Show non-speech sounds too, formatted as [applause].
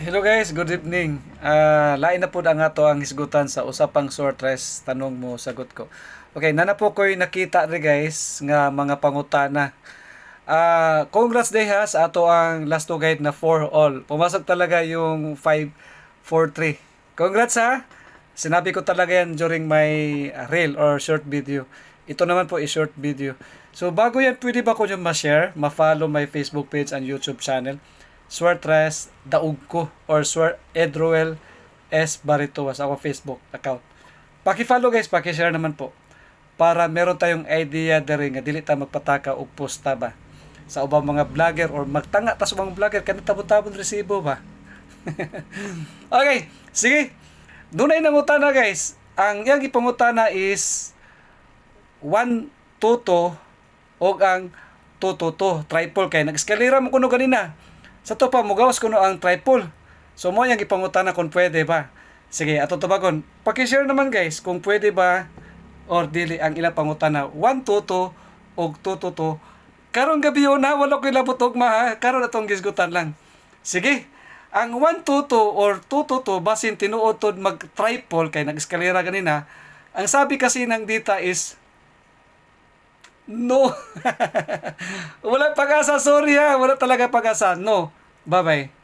Hello guys, good evening. Ah, lain na po ang ato ang hisgutan sa usapang short rest tanong mo sagot ko. Okay, nana po ko'y nakita ri guys nga mga pangutana. Ah, congrats day ha sa ato ang last two guide na 4 all. Pumasok talaga yung 5 4 3. Congrats ha. Sinabi ko talaga yan during my ah, reel or short video. Ito naman po is short video. So bago yan, pwede ba ko yung ma-share, ma-follow my Facebook page and YouTube channel? Swertres Daug ko or Swer Edruel S. Barito sa ako Facebook account. Paki-follow guys, paki-share naman po para meron tayong idea diri nga dili ta magpataka og posta ba sa ubang mga vlogger or magtanga ta sa ubang vlogger kanang tabon-tabon resibo ba. [laughs] okay, sige. Dunay nangutana guys. Ang iyang ipangutana is 1 tuto og ang tututo triple kay nag-eskalera mo kuno ganina. Sa to pa mugawas kuno ang triple. So mo yang ipangutana kung pwede ba. Sige, ato tubagon. Paki-share naman guys kung pwede ba or dili ang ilang pangutana 1 tuto og tututo. Karon gabi na wala ko ilabot og ma karon atong gisgutan lang. Sige. Ang 1 tuto or tututo basin tinuod mag triple kay nag-eskalera ganina. Ang sabi kasi ng dita is No. [laughs] Wala pag-asa, sorry ha. Wala talaga pag-asa. No. Bye-bye.